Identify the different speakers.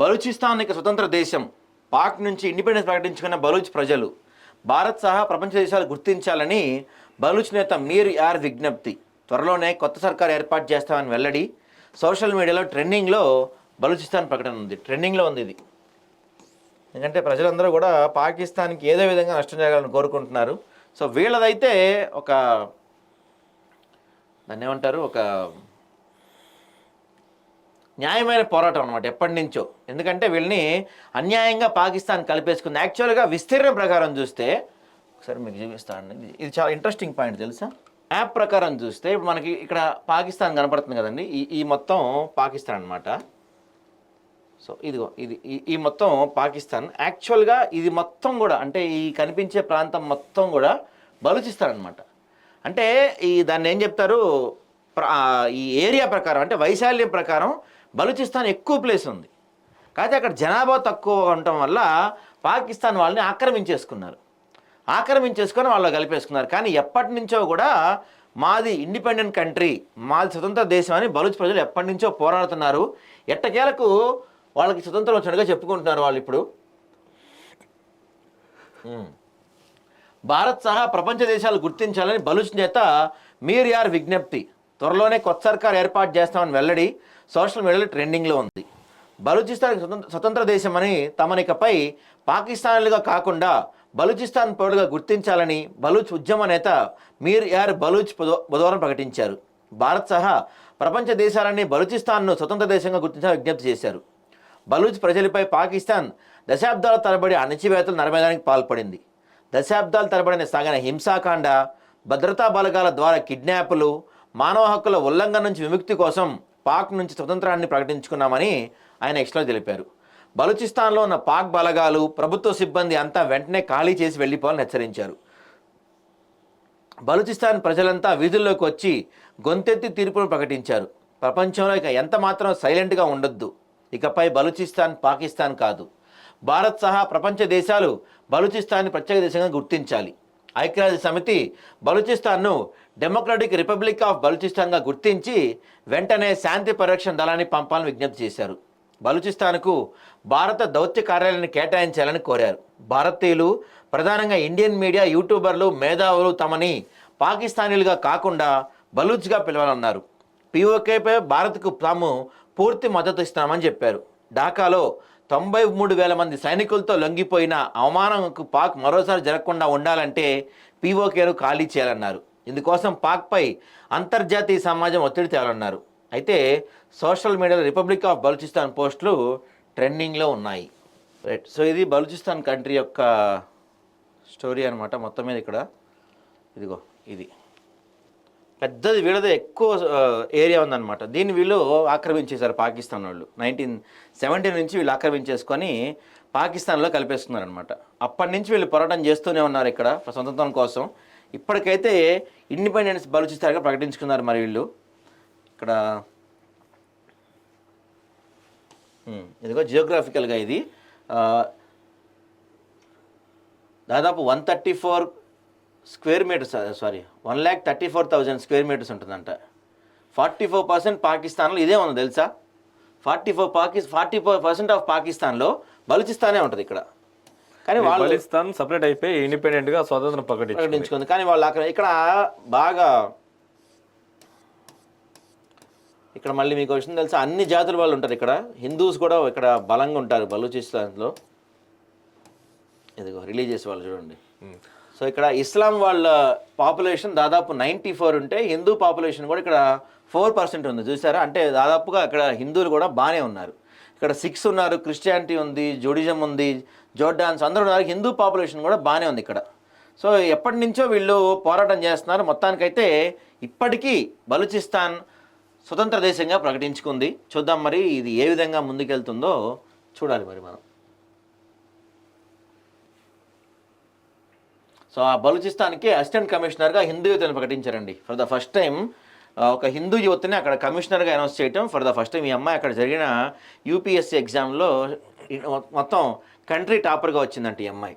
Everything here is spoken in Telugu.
Speaker 1: బలూచిస్తాన్ స్వతంత్ర దేశం. పాక్ నుంచి ఇండిపెండెన్స్ ప్రకటించుకున్న బలూచ్ ప్రజలు. భారత్ సహా ప్రపంచ దేశాలు గుర్తించాలని బలూచ్ నేత మీర్ యార్ విజ్ఞప్తి. త్వరలోనే కొత్త సర్కార్ ఏర్పాటు చేస్తామని వెల్లడి సోషల్ మీడియాలో ట్రెండింగ్లో బలూచిస్తాన్ ప్రకటన ఉంది. ట్రెండింగ్లో ఉంది ఇది. ఎందుకంటే ప్రజలందరూ కూడా పాకిస్తాన్కి ఏదో విధంగా నష్టం జరగాలని కోరుకుంటున్నారు. సో వీళ్ళదైతే ఒక దాన్ని ఏమంటారు? ఒక న్యాయమైన పోరాటం అనమాట ఎప్పటి నుంచో. ఎందుకంటే వీళ్ళని అన్యాయంగా పాకిస్తాన్ కలిపేసుకుంది. యాక్చువల్గా విస్తీర్ణం ప్రకారం చూస్తే ఒకసారి మీకు చూపిస్తాను ఇది- చాలా ఇంట్రెస్టింగ్ పాయింట్ తెలుసా? యాప్ ప్రకారం చూస్తే ఇప్పుడు మనకి ఇక్కడ పాకిస్తాన్ కనపడుతుంది కదండి. ఈ ఈ మొత్తం పాకిస్తాన్ అనమాట సో ఇదిగో ఇది ఈ- మొత్తం పాకిస్తాన్. యాక్చువల్గా ఇది మొత్తం కూడా అంటే ఈ కనిపించే ప్రాంతం మొత్తం కూడా బలూచిస్తాన్ అనమాట అంటే ఈ దాన్ని ఏం చెప్తారు? ఈ ఏరియా ప్రకారం అంటే వైశాల్యం ప్రకారం బలూచిస్తాన్ ఎక్కువ ప్లేస్ ఉంది. కాకపోతే అక్కడ జనాభా తక్కువ ఉండటం వల్ల పాకిస్తాన్ వాళ్ళని ఆక్రమించేసుకున్నారు. ఆక్రమించేసుకొని వాళ్ళు కలిపేసుకున్నారు. కానీ ఎప్పటి నుంచో కూడా మాది ఇండిపెండెంట్ కంట్రీ మాది స్వతంత్ర దేశం అని బలూచ్ ప్రజలు ఎప్పటి నుంచో పోరాడుతున్నారు. ఎట్టకేలకు వాళ్ళకి స్వతంత్రం వచ్చినట్టుగా చెప్పుకుంటున్నారు వాళ్ళు ఇప్పుడు. భారత్ సహా ప్రపంచ దేశాలు గుర్తించాలని బలూచ్ నేత మీర్ యార్ విజ్ఞప్తి. త్వరలోనే కొత్త సర్కార్ ఏర్పాటు చేస్తామని వెల్లడి సోషల్ మీడియాలో ట్రెండింగ్లో ఉంది. బలూచిస్తాన్ స్వతంత్ర దేశం దేశమని తమనికపై పాకిస్తాన్లుగా కాకుండా బలూచిస్తాన్ పౌరుడుగా గుర్తించాలని బలూచ్ ఉద్యమ నేత మీర్ యార్ బలూచ్ బుధవారం ప్రకటించారు. భారత్ సహా ప్రపంచ దేశాలన్నీ బలూచిస్తాన్ను స్వతంత్ర దేశంగా గుర్తించాలని విజ్ఞప్తి చేశారు. బలూచ్ ప్రజలపై పాకిస్తాన్ దశాబ్దాల తరబడి అణచివేతలు నరమేదానికి పాల్పడింది. దశాబ్దాల తరబడిన సాగిన హింసాకాండ భద్రతా బలగాల ద్వారా కిడ్నాపులు మానవ హక్కుల ఉల్లంఘన నుంచి విముక్తి కోసం పాక్ నుంచి స్వతంత్రాన్ని ప్రకటించుకున్నామని ఆయన ఎక్స్లో తెలిపారు. బలూచిస్తాన్లో ఉన్న పాక్ బలగాలు ప్రభుత్వ సిబ్బంది అంతా వెంటనే ఖాళీ చేసి వెళ్ళిపోవాలని హెచ్చరించారు. బలూచిస్తాన్ ప్రజలంతా వీధుల్లోకి వచ్చి గొంతెత్తి తీర్పును ప్రకటించారు. ప్రపంచంలో ఇక ఎంత మాత్రం సైలెంట్గా ఉండొద్దు. ఇకపై బలూచిస్తాన్ పాకిస్తాన్ కాదు. భారత్ సహా ప్రపంచ దేశాలు బలూచిస్తాన్ని ప్రత్యేక దేశంగా గుర్తించాలి. ఐక్యరాజ్య సమితి బలూచిస్తాన్ను డెమోక్రటిక్ రిపబ్లిక్ ఆఫ్ బలూచిస్తాన్గా గుర్తించి వెంటనే శాంతి పరిరక్షణ దళాన్ని పంపాలని విజ్ఞప్తి చేశారు. బలూచిస్తాన్కు భారత దౌత్య కార్యాలయాన్ని కేటాయించాలని కోరారు. భారతీయులు ప్రధానంగా ఇండియన్ మీడియా యూట్యూబర్లు మేధావులు తమని పాకిస్తానీలుగా కాకుండా బలూచ్గా పిలవాలన్నారు. పీఓకేపై భారత్కు తాము పూర్తి మద్దతు ఇస్తామని చెప్పారు. ఢాకాలో తొంభై మూడు వేల మంది సైనికులతో లొంగిపోయిన అవమానంకు పాక్ మరోసారి జరగకుండా ఉండాలంటే పీఓకేను ఖాళీ చేయాలన్నారు. ఇందుకోసం పాక్పై అంతర్జాతీయ సమాజం ఒత్తిడి తేవాలన్నారు. అయితే సోషల్ మీడియాలో రిపబ్లిక్ ఆఫ్ బలూచిస్తాన్ పోస్టులు ట్రెండింగ్లో ఉన్నాయి. రైట్ సో ఇది బలూచిస్తాన్ కంట్రీ యొక్క స్టోరీ అనమాట మొత్తం మీద ఇక్కడ ఇదిగో ఇది. పెద్దది వీళ్ళదే ఎక్కువ ఏరియా ఉందన్నమాట. దీన్ని వీళ్ళు ఆక్రమించేశారు పాకిస్తాన్ వాళ్ళు. నైన్టీన్ సెవెంటీ నుంచి వీళ్ళు ఆక్రమించేసుకొని పాకిస్తాన్లో కలిపేస్తున్నారనమాట అప్పటి నుంచి వీళ్ళు పోరాటం చేస్తూనే ఉన్నారు ఇక్కడ స్వతంత్రం కోసం. ఇప్పటికైతే ఇండిపెండెన్స్ బలూచిస్తాన్గా ప్రకటించుకున్నారు మరి వీళ్ళు. ఇక్కడ ఇదిగో జియోగ్రాఫికల్గా ఇది. దాదాపు one thirty four square metres sorry one lakh thirty four thousand square metres ఉంటుందంట. ఫార్టీ ఫోర్ పర్సెంట్ పాకిస్తాన్లో ఇదే ఉంది తెలుసా? ఫార్టీ ఫోర్ పాకి ఫార్టీ ఫోర్ పర్సెంట్ ఆఫ్ పాకిస్తాన్లో బలూచిస్తానే ఉంటుంది ఇక్కడ. కానీ వాళ్ళు
Speaker 2: బలిస్తాన్ సపరేట్ అయిపోయి ఇండిపెండెంట్గా స్వాతంత్రం
Speaker 1: ప్రకటించుకుంది. కానీ వాళ్ళు అక్కడ ఇక్కడ బాగా ఇక్కడ మళ్ళీ మీకు విషయం తెలుసా? అన్ని జాతుల వాళ్ళు ఉంటారు ఇక్కడ. హిందూస్ కూడా ఇక్కడ బలంగా ఉంటారు బలూచిస్తాన్లో. ఇదిగో రిలీజియస్ వాళ్ళు చూడండి. సో ఇక్కడ ఇస్లాం వాళ్ళ పాపులేషన్ దాదాపు నైంటీ ఫోర్ ఉంటే హిందూ పాపులేషన్ కూడా ఇక్కడ ఫోర్ పర్సెంట్ ఉంది. చూసారా? అంటే దాదాపుగా ఇక్కడ హిందువులు కూడా బాగానే ఉన్నారు. ఇక్కడ సిక్స్ ఉన్నారు క్రిస్టియానిటీ ఉంది జోడిజం ఉంది జోర్డాన్స్ అందరూ ఉన్నారు. హిందూ పాపులేషన్ కూడా బాగానే ఉంది ఇక్కడ. సో ఎప్పటి నుంచో వీళ్ళు పోరాటం చేస్తున్నారు. మొత్తానికైతే ఇప్పటికీ బలూచిస్తాన్ స్వతంత్ర దేశంగా ప్రకటించుకుంది. చూద్దాం మరి ఇది ఏ విధంగా ముందుకెళ్తుందో చూడాలి మరి మనం. సో ఆ బలూచిస్తాన్కి అసిస్టెంట్ కమిషనర్గా హిందూ యువతని ప్రకటించారండి. ఫర్ ద ఫస్ట్ టైం ఒక హిందూ యువతని అక్కడ కమిషనర్గా అనౌన్స్ చేయటం ఫర్ ద ఫస్ట్ టైం ఈ అమ్మాయి అక్కడ జరిగిన యూపీఎస్సీ ఎగ్జామ్లో మొత్తం కంట్రీ టాపర్గా వచ్చిందంట ఈ అమ్మాయి.